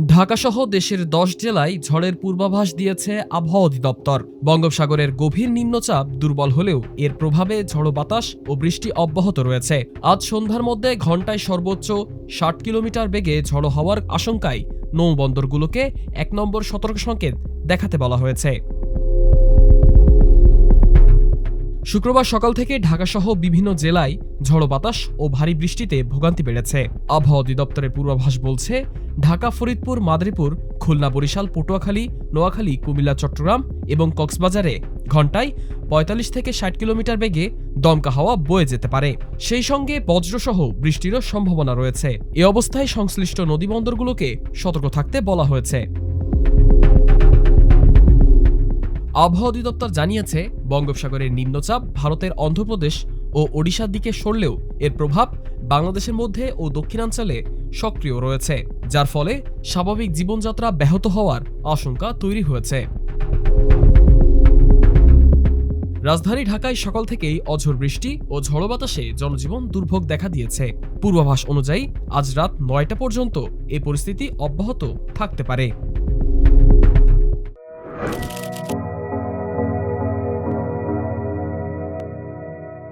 ঢাকাসহ দেশের দশ জেলায় ঝড়ের পূর্বাভাস দিয়েছে আবহাওয়া অধিদপ্তর। বঙ্গোপসাগরের গভীর নিম্নচাপ দুর্বল হলেও এর প্রভাবে ঝড়ো বাতাস ও বৃষ্টি অব্যাহত রয়েছে। আজ সন্ধ্যার মধ্যে ঘন্টায় সর্বোচ্চ ষাট কিলোমিটার বেগে ঝড়ো হওয়ার আশঙ্কায় নৌবন্দরগুলোকে এক নম্বর সতর্ক সংকেত দেখাতে বলা হয়েছে। শুক্রবার সকাল থেকে ঢাকাসহ বিভিন্ন জেলায় ঝড়ো বাতাস ও ভারী বৃষ্টিতে ভোগান্তি বেড়েছে। আবহাওয়া অধিদপ্তরের পূর্বাভাস বলছে, ঢাকা, ফরিদপুর, মাদারীপুর, খুলনা, বরিশাল, পটুয়াখালী, নোয়াখালী, কুমিল্লা, চট্টগ্রাম এবং কক্সবাজারে ঘন্টায় পঁয়তাল্লিশ থেকে ষাট কিলোমিটার বেগে দমকা হাওয়া বয়ে যেতে পারে। সেই সঙ্গে বজ্রসহ বৃষ্টিরও সম্ভাবনা রয়েছে। এ অবস্থায় সংশ্লিষ্ট নদীবন্দরগুলোকে সতর্ক থাকতে বলা হয়েছে। আবহাওয়া অধিদপ্তর জানিয়েছে, বঙ্গোপসাগরের নিম্নচাপ ভারতের অন্ধ্রপ্রদেশ ও ওড়িশার দিকে সরলেও এর প্রভাব বাংলাদেশের মধ্যে ও দক্ষিণাঞ্চলে সক্রিয় রয়েছে, যার ফলে স্বাভাবিক জীবনযাত্রা ব্যাহত হওয়ার আশঙ্কা তৈরি হয়েছে। রাজধানী ঢাকায় সকাল থেকেই অঝোর বৃষ্টি ও ঝড়ো বাতাসে জনজীবন দুর্ভোগ দেখা দিয়েছে। পূর্বাভাস অনুযায়ী, আজ রাত নয়টা পর্যন্ত এ পরিস্থিতি অব্যাহত থাকতে পারে।